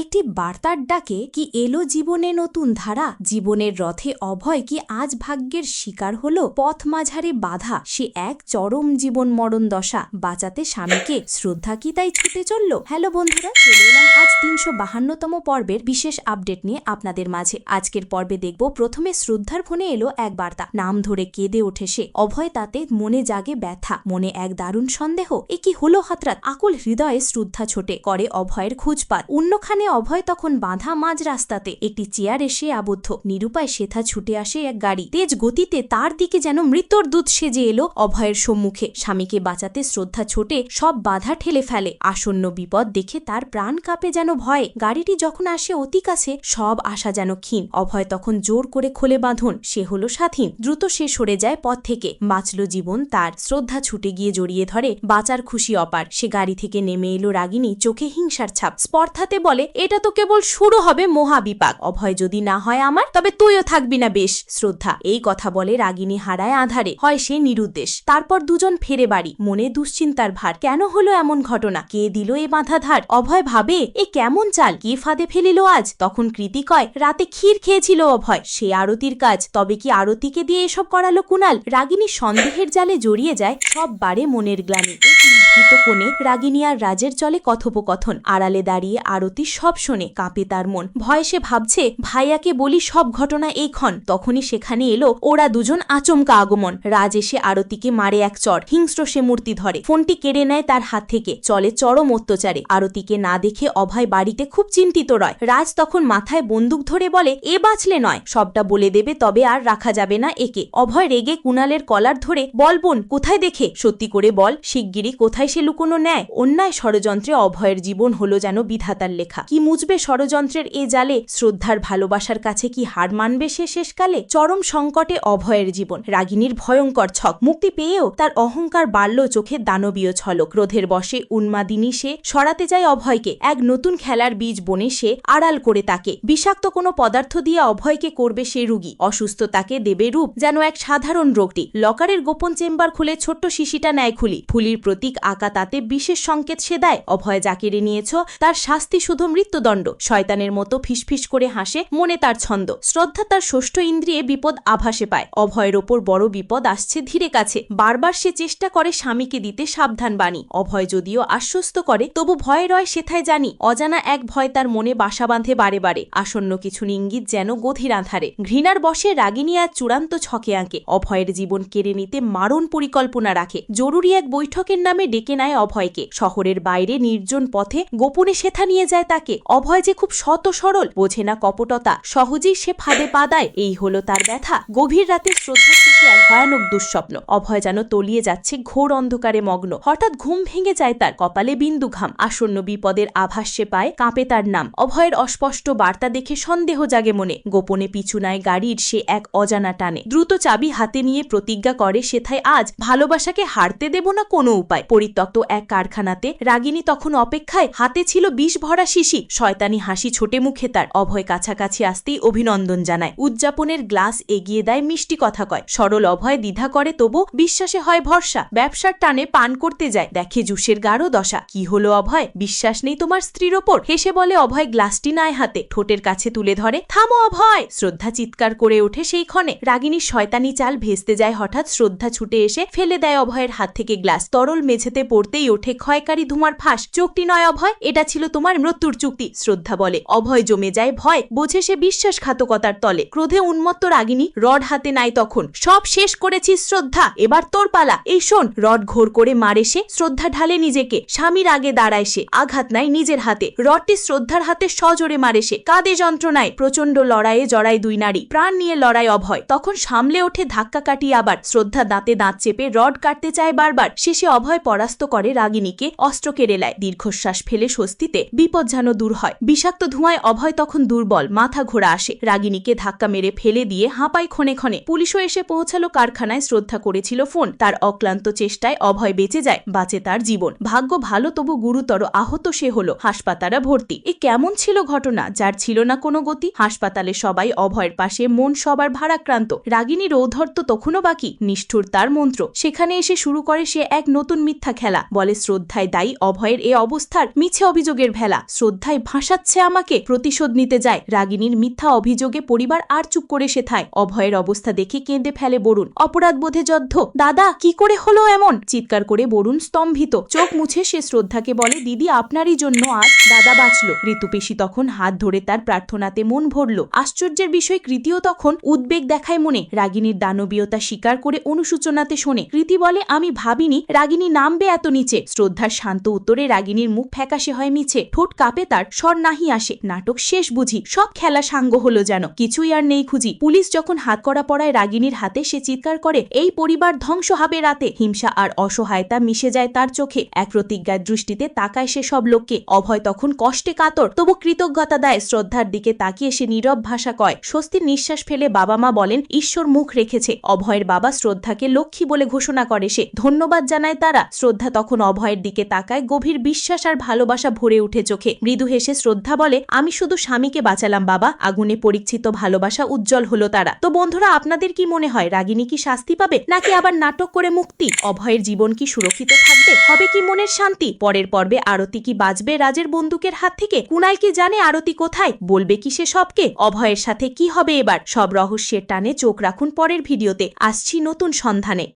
একটি বার্তার ডাকে কি এলো জীবনে নতুন ধারা? জীবনের রথে অভয় কি আজ ভাগ্যের শিকার হলো? পথ মাঝারে বাধা, সে এক চরম জীবন মরণ দশা। বাঁচাতে স্বামীকে শ্রদ্ধা কি তাই ছুটে চলল? হ্যালো বন্ধুরা, চলে এলাম আজ তিনশো বাহান্নতম পর্বের বিশেষ আপডেট নিয়ে আপনাদের মাঝে। আজকের পর্বে দেখব, প্রথমে শ্রদ্ধার ফোনে এলো এক বার্তা। নাম ধরে কেঁদে ওঠে সে। অভয় তাতে মনে জাগে ব্যথা, মনে এক দারুণ সন্দেহ। এ কি হলো হাতরাত? আকুল হৃদয়ে শ্রদ্ধা ছোটে, করে অভয়ের খুঁজপাত। অন্যখানে অভয় তখন বাঁধা মাঝ রাস্তাতে একটি চেয়ার এসে আবদ্ধ। নিরুপায় সেথা ছুটে আসে এক গাড়ি। তেজ গতিতে তার দিকে যেন মৃত্যুর দূত সেজে এলো অভয়ের সম্মুখে। স্বামীকে বাঁচাতে শ্রদ্ধা ছোটে সব বাধা ঠেলে ফেলে। আসন্ন বিপদ দেখে তার প্রাণ কাঁপে যেন ভয়ে। গাড়িটি যখন আসে অতি কাছে, সব আশা যেন ক্ষীণ। অভয় তখন জোর করে খোলে বাঁধন। সে হলো স্বাধীন। দ্রুত সে সরে যায় পথ থেকে। বাঁচল জীবন তার। শ্রদ্ধা ছুটে গিয়ে জড়িয়ে ধরে। বাঁচার খুশি অপার। সে গাড়ি থেকে নেমে এলো রাগিনী। চোখে হিংসার ছাপ। স্পর্ধাতে বলে এটা তো কেবল শুরু হবে মহাবিপাক। অভয় যদি না হয় আমার, তবে তুইও থাকবি না বেশ, শ্রদ্ধা। এই কথা বলে রাগিনী হারায় আধারে। হয় সে নিরুদ্দেশ। তারপর দুজন ফেরে বাড়ি। মনে দুশ্চিন্তার ভার। কেন হলো এমন ঘটনা? কে দিল এ বাঁধা ধার? অভয় ভাবে, এ কেমন চাল? কে ফাঁদে ফেলিল আজ? তখন কৃতি কয়, রাতে ক্ষীর খেয়েছিল অভয়। সে আরতির কাজ। তবে কি আরতিকে দিয়ে এসব করালো কুনাল? রাগিনী সন্দেহের জালে জড়িয়ে যায় সব বারে মনের গ্লানি। নিভৃত কোণে রাগিনী আর রাজের চলে কথোপকথন। আড়ালে দাঁড়িয়ে আরতি সব শোনে, কাঁপে তার মন। ভয় সে ভাবছে, ভাইয়াকে বলি সব ঘটনা এই ক্ষণ। তখনই সেখানে এলো ওরা দুজন আচমকা আগমন। রাজ এসে আরতিকে মারে এক চর, হিংস্র সে মূর্তি ধরে। ফোনটি কেড়ে নেয় তার হাত থেকে। চলে চরম অত্যাচারে। আরতিকে না দেখে অভয় বাড়িতে খুব চিন্তিত রয়। রাজ তখন মাথায় বন্দুক ধরে বলে, এ বাঁচলে নয়। সবটা বলে দেবে, তবে আর রাখা যাবে না একে। অভয় রেগে কুণালের কলার ধরে, বল বোন, কোথায় দেখে? সত্যি করে বল শিগগিরি কোথায় সে লুকোনো নেয় অন্যায় ষড়যন্ত্রে অভয়ের জীবন হলো যেন বিধাতার লেখা। কি মুজবে ষড়যন্ত্রের এ জালে? শ্রদ্ধার ভালোবাসার কাছে কি হার মানবে সে শেষকালে? চরম সংকটে অভয়ের জীবন, রাগিনীর ভয়ঙ্কর ছক। মুক্তি পেয়েও তার অহংকার বাড়ল চোখে দানবীয় ছলক। ক্রোধের বসে উন্মাদিনী সে, সরাতে যায় অভয়কে। এক নতুন খেলার বীজ বনে সে, আড়াল করে তাকে। বিষাক্ত কোনো পদার্থ দিয়ে অভয়কে করবে সে রুগী। অসুস্থ তাকে দেবে রূপ যেন এক সাধারণ রোগটি। লকারের গোপন চেম্বার খুলে ছোট্ট শিশিটা নেয় খুলি। ফুলির প্রতীক আঁকা তাতে বিশেষ সংকেত সে দেয় অভয় কেড়ে নিয়েছ, তার শাস্তি শুধু মৃত্যুদণ্ড। শয়তানের মতো ফিসফিস করে হাসে, মনে তার ছন্দ। শ্রদ্ধা তার ষষ্ঠ ইন্দ্রিয়ে বিপদ আভাসে পায়। অভয়ের ওপর বড় বিপদ আসছে ধীরে কাছে। বারবার সে চেষ্টা করে স্বামীকে দিতে সাবধান বাণী। অভয় যদিও আশ্বস্ত করে, তবু ভয়ে রয় সেথায় জানি। অজানা এক ভয় তার মনে বাসা বাঁধে বারে বারে। আসন্ন কিছু ইঙ্গিত যেন গধীর আধারে। ঘৃণার বসে রাগিনী আর চূড়ান্ত ছকে আঁকে। অভয়ের জীবন কেড়ে নিতে মারণ পরিকল্পনা রাখে। জরুরি এক বৈঠকের নামে ডেকে নেয় অভয়কে। শহরের বাইরে নির্জন পথে গোপনে সেথা নিয়ে যায় তাকে। অভয় যে খুব শত সরল বোঝে না কপটতা। সহজেই সে ফাঁদে পা দেয় এই হলো তার ব্যথা। গভীর রাতে শ্রদ্ধার চোখে এক ভয়ানক দুঃস্বপ্ন। অভয় যেন তলিয়ে যাচ্ছে ঘোর অন্ধকারে মগ্ন। হঠাৎ ঘুম ভেঙে যায় তার কপালে বিন্দু ঘাম। আসন্ন বিপদের আভাস সে পায়, কাঁপে তার নাম। অভয়ের অস্পষ্ট বার্তা দেখে সন্দেহ জাগে মনে। গোপনে পিছু নেয় গাড়ির সে এক অজানা টানে। দ্রুত চাবি হাতে নিয়ে প্রতিজ্ঞা করে সেথায় আজ ভালোবাসাকে হারতে দেব না কোনো উপায়। পরিত্যক্ত এক কারখানাতে। রাগিনী তখন অপেক্ষায় হাতে ছিল বিষ ভরা শিশি। শয়তানি হাসি ছোটে মুখে তার। অভয় কাছাকাছি আসতেই অভিনন্দন জানায়। উদযাপনের গ্লাস এগিয়ে দেয় মিষ্টি কথা কয়। সরল অভয় দ্বিধা করে, তবু বিশ্বাসে হয় ভরসা। ব্যবসার টানে পান করতে যায়। দেখে জুসের গাঢ় দশা। কি হলো অভয়? বিশ্বাস নেই তোমার স্ত্রীর ওপর। হেসে বলে অভয় গ্লাসটি নায় হাতে। ঠোঁটের কাছে তুলে ধরে, থামো অভয়! শ্রদ্ধা চিৎকার করে ওঠে সেই ক্ষণে। রাগিনীর শয়তানি চাল ভেস্তে যায় হঠাৎ। শ্রদ্ধা ছুটে এসে ফেলে দেয় অভয়ের হাত থেকে গ্লাস। তরল মেঝেতে পড়তেই ওঠে ক্ষয়কারী ধুমার ফাঁস। চুক্তি নয় অভয়, এটা ছিল তোমার মৃত্যুর চুক্তি, শ্রদ্ধা বলে। অভয় জমে যায় ভয়, বোঝে সে বিশ্বাসঘাতকতার তলে। ক্রোধে উন্মত্ত রাগিনী, রড হাতে নাই তখন। সব শেষ করেছি শ্রদ্ধা, এবার তোর পালা। এই শোন, রড ঘোর করে মারে সে, শ্রদ্ধা ঢালে নিজেকে। স্বামীর আগে দাঁড়ায় সে, আঘাত নাই নিজের হাতে। রডটি শ্রদ্ধার হাতে সজোরে মারে সে। কাঁদে যন্ত্রণায়, প্রচণ্ড লড়াইয়ে জড়ায় দুই নারী। প্রাণ নিয়ে লড়াই অভয়। তখন সামলে ওঠে ধাক্কা কাটিয়ে আবার। শ্রদ্ধা দাঁতে দাঁত চেপে রড কাটতে চায় বারবার। শেষে অভয় পরাস্ত করে রাগিনীকে অস্ত্র কেড়ে নেয়। দীর্ঘশ্বাস ফেলে স্বস্তিতে বিপদ যেন দূর হয়। বিষাক্ত ধোঁয়ায় অভয় তখন দুর্বল, মাথা ঘোরা আসে। রাগিনীকে ধাক্কা মেরে ফেলে দিয়ে হাঁপাই ক্ষণে ক্ষণে। পুলিশও এসে পৌঁছালো কারখানায়, শ্রদ্ধা করেছিল ফোন। তার অক্লান্ত চেষ্টায় অভয় বেঁচে যায়, বাঁচে তার জীবন। ভাগ্য ভালো, তবু গুরুতর আহত সে হলো। হাসপাতালে ভর্তি। এ কেমন ছিল ঘটনা, যার ছিল না কোনো গতি? হাসপাতালে সবাই অভয়ের পাশে, মন সবার ভারাক্রান্ত। রাগিনীর ঔদ্ধর্য তখনও বাকি, নিষ্ঠুর তার মন্ত্র। সেখানে এসে শুরু করে সে এক নতুন মিথ্যা খেলা। বলে শ্রদ্ধায় দায়ী অভয়ের এ অবস্থার মিছে অভিযোগের ভেলা। শ্রদ্ধায় ভাসাচ্ছে আমাকে, প্রতিশোধ নিতে যায়। রাগিনীর মিথ্যা অভিযোগে পরিবার আর চুপ করে সেথায়। অভয়ের অবস্থা দেখে কেঁদে ফেলে বরুণ। অপরাধ বোধে যদ্ধ দাদা, কি করে হলো এমন? চিৎকার করে বরুণ স্তম্ভিত। চোখ মুছে সে শ্রদ্ধাকে বলে, দিদি, আপনারই জন্য আজ দাদা বাঁচল। ঋতুপেশী তখন হাত ধরে তার প্রার্থনাতে মন ভরল। আশ্চর্যের বিষয়, কৃতিও তখন উদ্বেগ দেখায় মনে। রাগিনীর দানবীয়তা স্বীকার করে অনুসূচনাতে শোনে। কৃতি বলে, আমি ভাবিনি রাগিনী নামবে এত নিচে। শ্রদ্ধার শান্ত উত্তরে রাগিনীর মুখ ফ্যাকাশে হয় মিছে। ঠোঁট কাঁপে তার, স্বর নাহি আসে। নাটক শেষ বুঝি, সব খেলা সাঙ্গ হলো যেন। কিছুই আর নেই খুঁজি। পুলিশ যখন হাত করা পড়ায় রাগিনীর হাতে সে চিৎকার করে, এই পরিবার ধ্বংস হবে রাতে। হিংসা আর অসহায়তা মিশে যায় তার চোখে। এক প্রতিজ্ঞার দৃষ্টিতে তাকায় সে সব লোককে। অভয় তখন কষ্টে কাতর। তবু কৃতজ্ঞতা দেয় শ্রদ্ধার দিকে তাকিয়ে সে নীরব ভাষা কয়, স্বস্তির নিঃশ্বাস ফেলে বাবা মা বলেন, ঈশ্বর মুখ রেখেছে। অভয়ের বাবা শ্রদ্ধাকে লক্ষ্মী বলে ঘোষণা করে সে। ধন্যবাদ জানায় তারা। শ্রদ্ধা তখন অভয়ের দিকে তাকায়, গভীর বিশ্বাস আর ভালোবাসা ভরে উঠে চোখে। মৃদু হেসে শ্রদ্ধা বলে, আমি শুধু স্বামীকে বাঁচালাম, বাবা। আগুনে পরীক্ষিত ভালোবাসা উজ্জ্বল হলো তারা। তো বন্ধুরা, আপনাদের কি মনে হয় রাগিনী কি শাস্তি পাবে, নাকি আবার নাটক করে মুক্তি? অভয়ের জীবন কি সুরক্ষিত থাকবে? হবে কি মনের শান্তি? পরের পর্বে আরতি কি বাঁচবে রাজের বন্দুকের হাত থেকে? কুনাল কি জানে আরতি কোথায়? বলবে কি সে সবকে? অভয়ের সাথে কি হবে এবার? সব রহস্যের টানে চোখ রাখুন পরের ভিডিওতে। আসছি নতুন সন্ধানে।